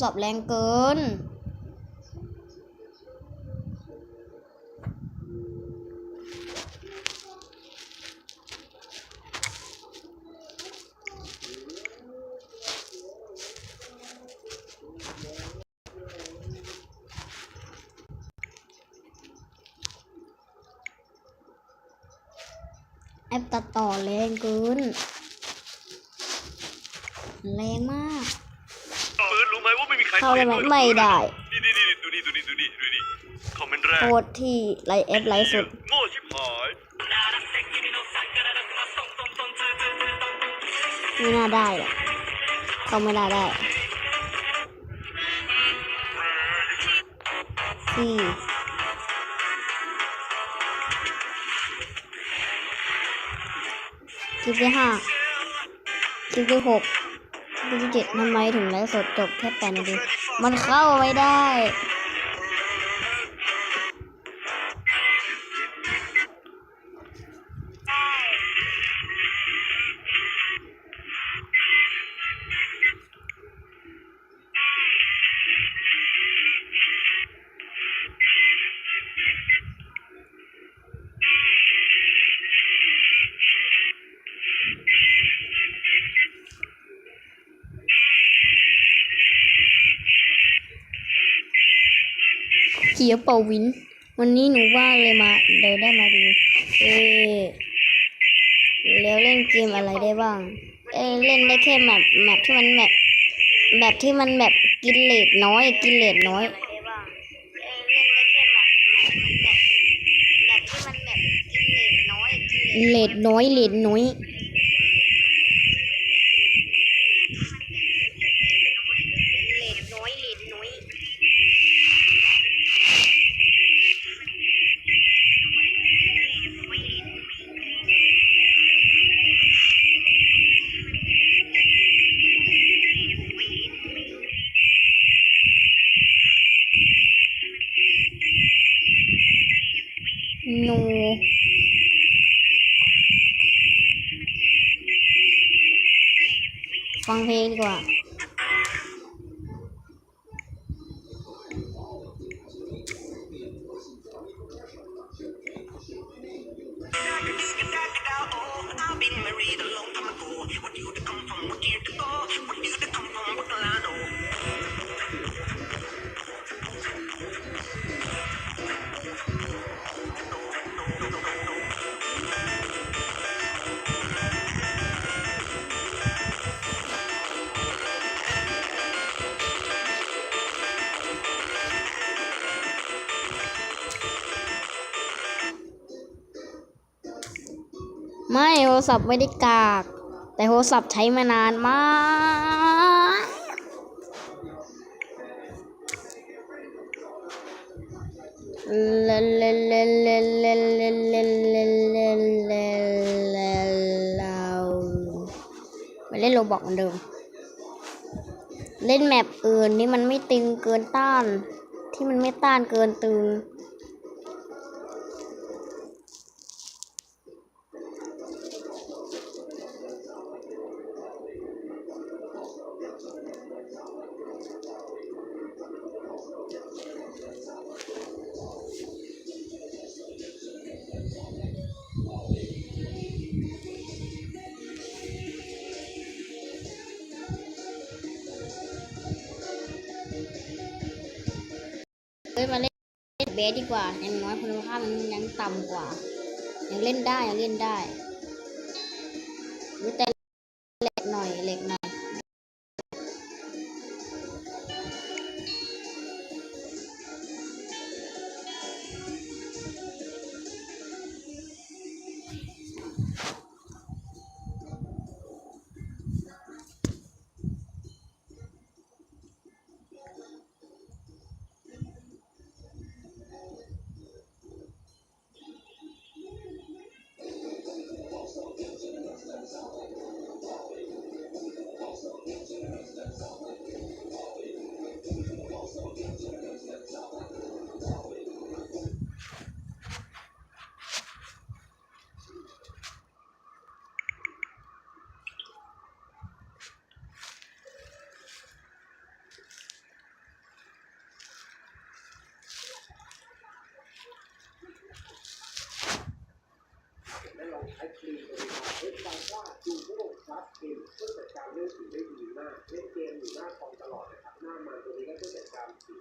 สอบแรงเกิน แอปตัดต่อแรงเกิน แรงมาก เข้าได้ไหมไม่ได้นี่นี่นี่ดูนี่ดูนี่ดูนี่ดูนี่คอมเมนต์แรกโคตรที่ไลฟ์แอปไลสุดโง่ชิบหายไม่น่าได้หรอกเขาไม่น่าได้สี่คลิปที่ห้าคลิปที่หก คลิปที่เจ็ดทำไมถึงไลฟ์สดจบแค่แปดนาทีมันเข้าไม่ได้ เขียวเป่าวิน วันนี้หนูว่างเลยมาเลยได้มาดูเออแล้วเล่นเกมอะไรได้บ้างเออเล่นได้แค่แมปแมปที่มันแมปแบบที่มันแบบกินเลดน้อย กินเลดน้อยเลดน้อยเลดน้อย ก่อน ศัพท์ไม่ได้กาก แต่โทรศัพท์ใช้มานานมากเลเลเลเลเลเลเลเลเลเลเรามาเล่นโรบอกเหมือนเดิม เล่นแมปอื่นนี่มันไม่ตึงเกินต้าน ที่มันไม่ต้านเกินตึง สดีกว่าอย่างน้อยคุณภาพมันยังต่ำกว่า ยังเล่นได้ยังเล่นได้หรือแต่ อ่าคอมตลอดนะครับหน้ามาตัวนี้ก็ช่วยจัดการสี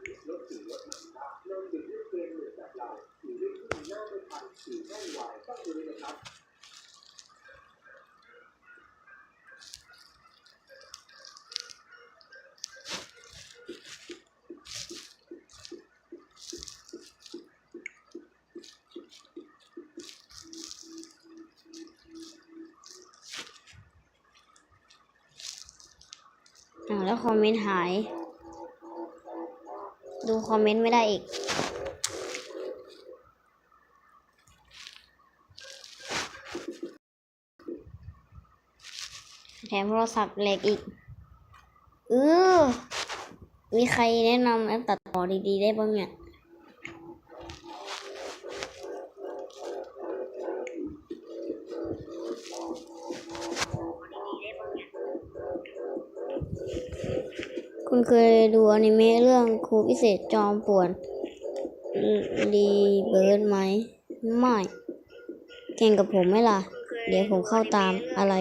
อแล้วคอมเมนต์หาย ดูคอมเมนต์ไม่ได้อีก แถมโทรศัพท์เหล็กอีก เออมีใครแนะนำแอปตัดต่อดีๆ ได้บ้างเนี่ย เคยดูอนิเมะเรื่องครูพิเศษจอมป่วนรีเบิร์ดไหม ไม่ แข่งกับผมไหมล่ะ เดี๋ยวผมเข้าตามอะไร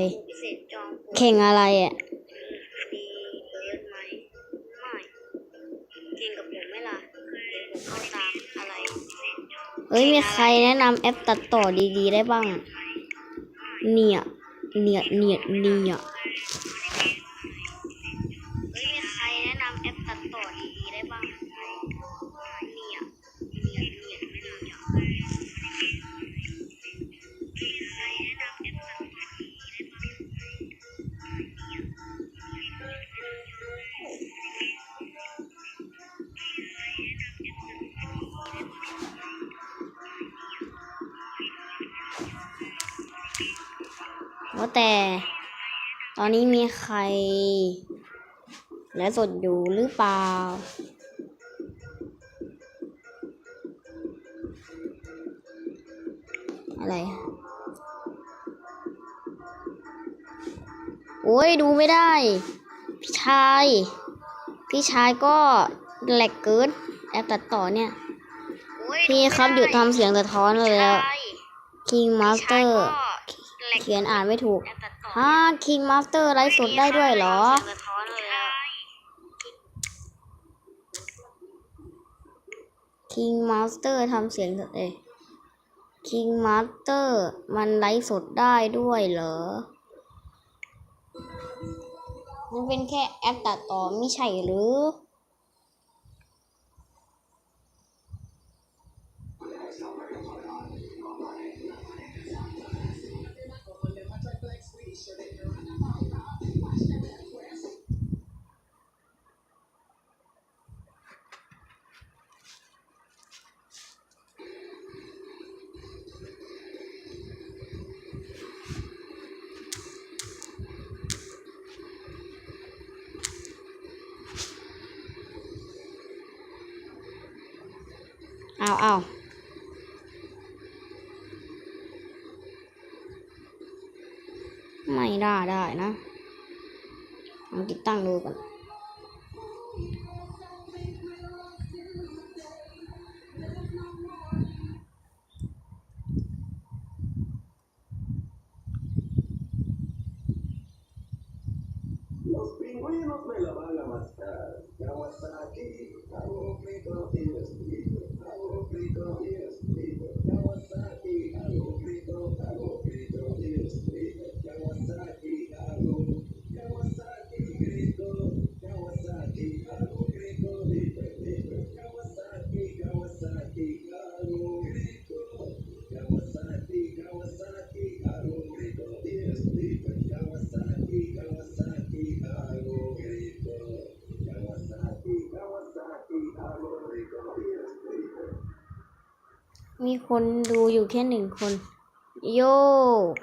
แข่งอะไรอะเฮ้ย มีใครแนะนำแอปตัดต่อดี ๆ ได้บ้าง เนี่ย เนี่ย เนี่ย เนี่ย ว่าแต่ ตอนนี้มีใคร และสดอยู่หรือเปล่า อะไรโอ้ยดูไม่ได้ พี่ชาย พี่ชายก็แหลกเกินแอปตัดต่อเนี่ย พี่ครับหยุดทำเสียงสะท้อนเลยแล้ว King Master เขียนอ่านไม่ถูกฮะ King Master ไลฟ์สดได้ด้วยเหรอ King Master ทำเสียงสดเอย King Master มันไลฟ์สดได้ด้วยเหรอ มันเป็นแค่แอปตัดต่อไม่ใช่หรือาเอาไม่ได้ได้นะลองติดตั้งดูก่อน คนดูอยู่แค่หนึ่งคน โยเ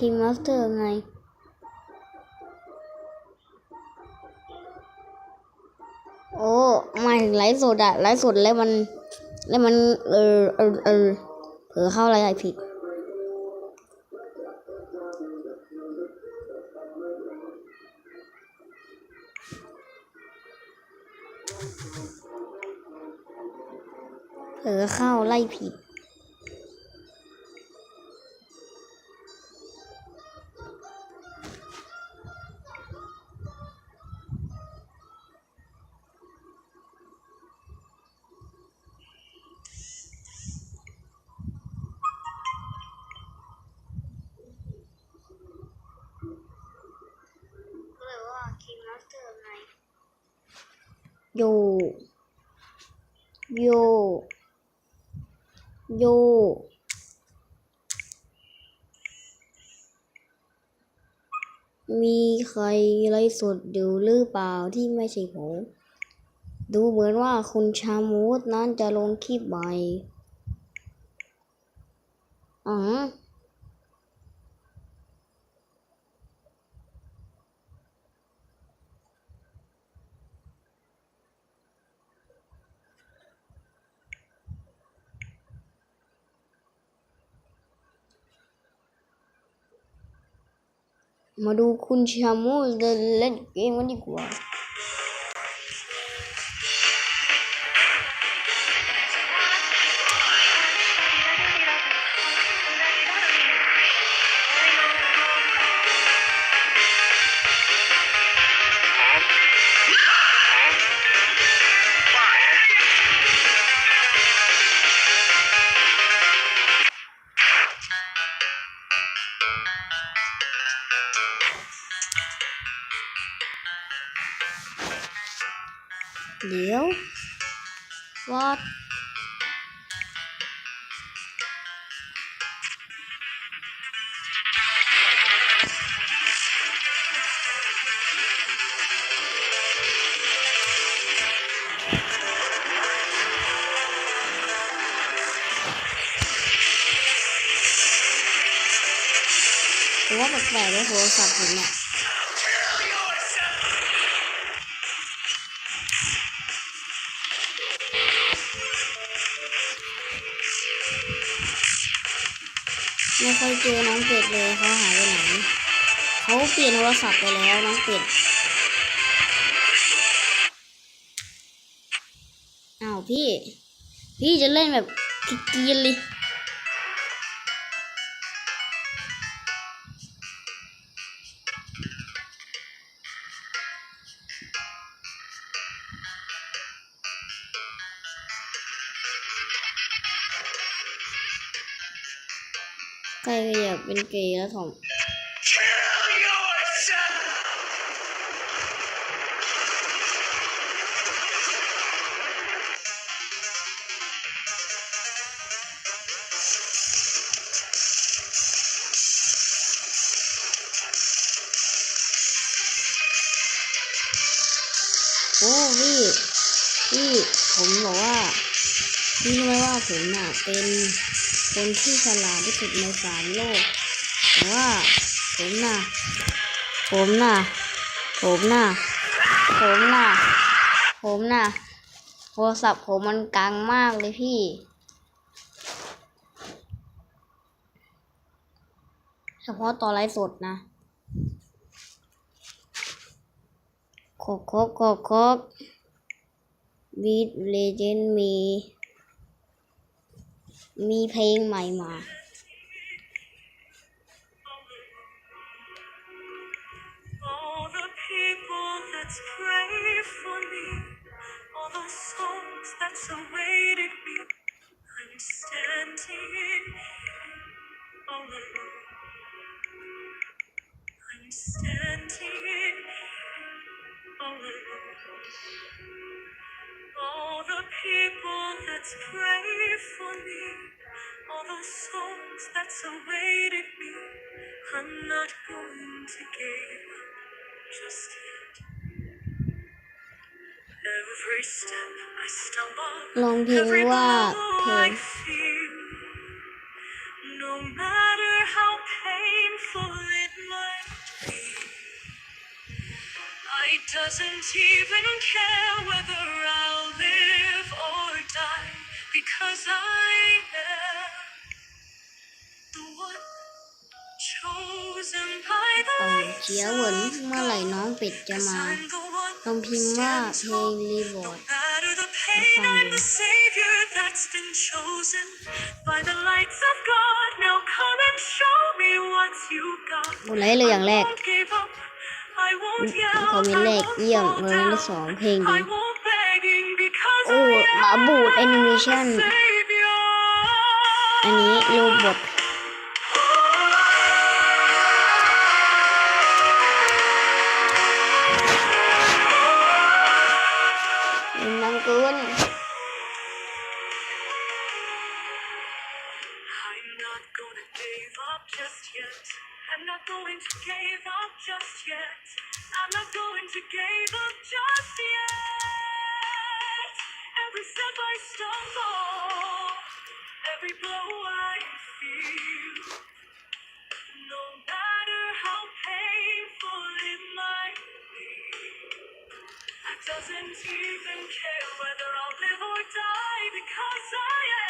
คิงมาสเตอร์ไง โอ้ไม่ถึงไลฟ์สดอะไลฟ์สดแล้วมัน แล้วมัน เออเออเออเผลอเข้าอะไรผิดเผลอเข้าไล่ผิด มีใครไลฟ์สดอยู่หรือเปล่าที่ไม่ใช่ผม ดูเหมือนว่าคุณชามูดนั้นจะลงคลิปใหม่อ๋อ มาดูคุณชามูสเดินเล่นเกมกันดีกว่า ว่าแปลกๆเลยโทรศัพท์ผมเนี่ยไม่ค่อยเจอน้องเป็ดเลยเขาหายไปไหนเขาเปลี่ยนโทรศัพท์ไปแล้วน้องเป็ดอ้าวพี่ พี่จะเล่นแบบกรีนๆเลย ใครก็อยากเป็นเกย์แล้วถมโอ้พี่พี่ผมบอกว่าพี่รู้ไหมว่าผมน่ะเป็น คนที่ฉลาดที่สุดในสามโลกแต่ว่าผมน่ะ ผมน่ะ ผมน่ะ ผมน่ะ ผมน่ะ โทรศัพท์ผมมันกังมากเลยพี่ เฉพาะตอนไลฟ์สดนะโคกโคกโคกโคกวีดเลเจนด์มี มีเพลงใหม่มา All the people that pray for me, all the souls that's awaited me. I'm standing all alone. All the people that pray for me, all the souls that's awaited me, I'm not going to give up just yet. Every step I stumble, every blow I feel, no matter how painful it might be. I doesn't even care whether I because I am the one chosen by the เป่าเฉียวเหวิน lights เมื่อไหร่น้องเป็ด of จะ God. มา I'm the one ต้องพิมพ์ว่าเพลงรีบอ No ร์ด matter the pain, I'm the savior that's been chosen by the lights of God. Now come and show me what you got. กดไลค์เลยอย่างแรก I won't give up. I won't yell. คอมเมนต์แรก I won't เยี่ยม fall คอมเมนต์ที่ down. สองเพลงดี I won't begging because โอ้หมาบูดแอนิเม am ชัน the savior. อันนี้รูปบทนนังกิน I'm step I stumble, every blow I feel, no matter how painful it might be. I doesn't even care whether I'll live or die because I am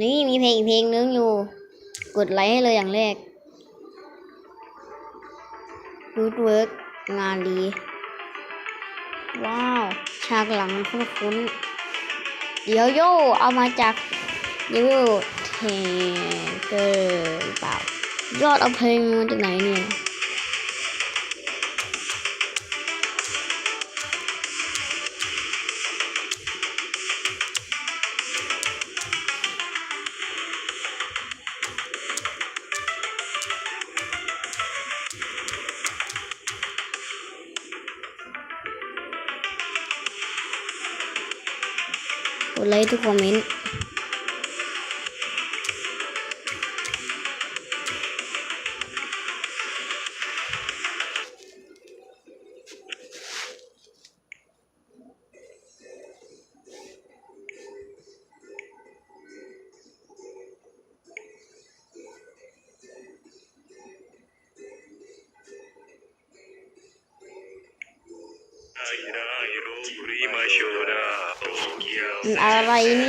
นี่มีเพลงอีกเพลงนึงอยู่ กดไลค์ให้เลยอย่างแรกรูทเวิร์กงานดี ว้าว ฉากหลังคุ้นคุ้นๆเดี๋ยวโยเอามาจากเดวิลเทเกอร์เปล่ายอดเอาเพลงมาจากไหนเนี่ย กด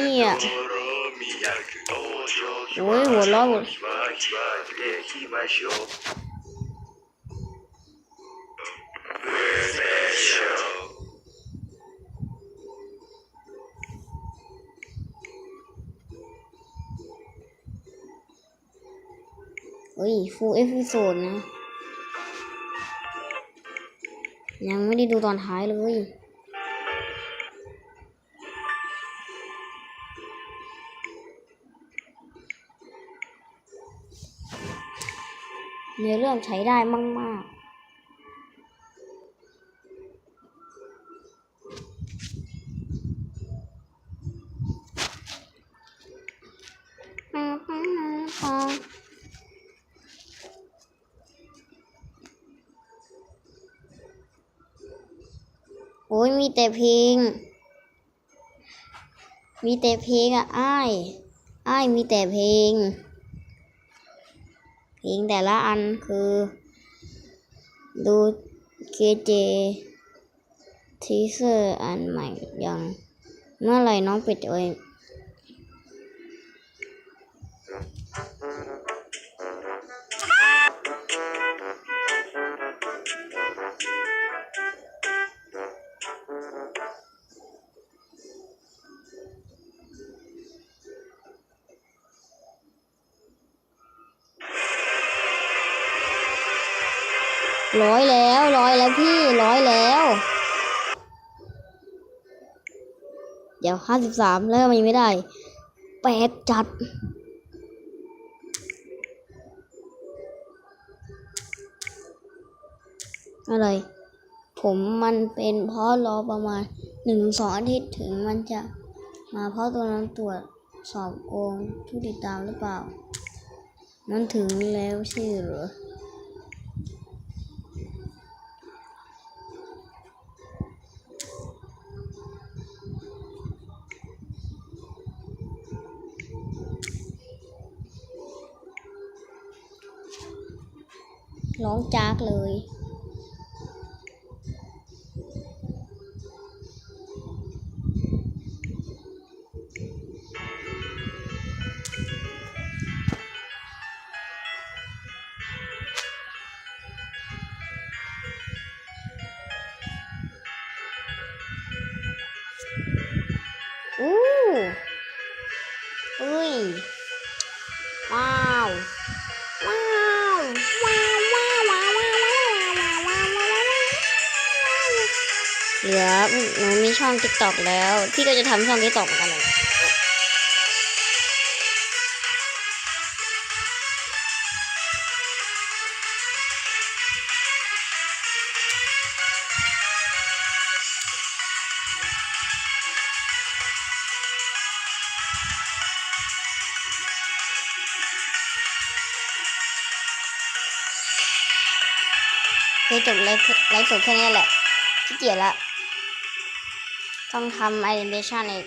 เนี่ยโอ้ยหัวเราะหมดชิวาชิวาเดคิมาโชเซโชเฮ้ยฟูเอพิโซดนะ ยังไม่ได้ดูตอนท้ายเลย ในเรื่องใช้ได้มาก ๆโอ้ยมีแต่เพลง มีแต่เพลงอะ อ้าย อ้ายมีแต่เพลง ลงแต่ละอันคือ ดูเคเจทีเซอร์อันใหม่ยัง เมื่อไรน้องเป็ดเอย ร้อยแล้วร้อยแล้วพี่ร้อยแล้ว เดี๋ยวห้าสิบสามแล้วมันยังไม่ได้แปลกจัด อะไร ผมมันเป็นเพราะรอประมาณหนึ่งสองอาทิตย์ถึงมันจะมาเพราะตัวนั้นตรวจสอบโกงผู้ติดตามหรือเปล่ามันถึงแล้วใช่หรือ ร้องจากเลย ช่องติ๊กตอกแล้ว พี่ก็จะทำช่องติ๊กตอกเหมือนกันเลยเคยจบไลฟ์ไลฟ์สดแค่นี้แหละขี้เกียจละ ต้องทำแอนิเมชันอีก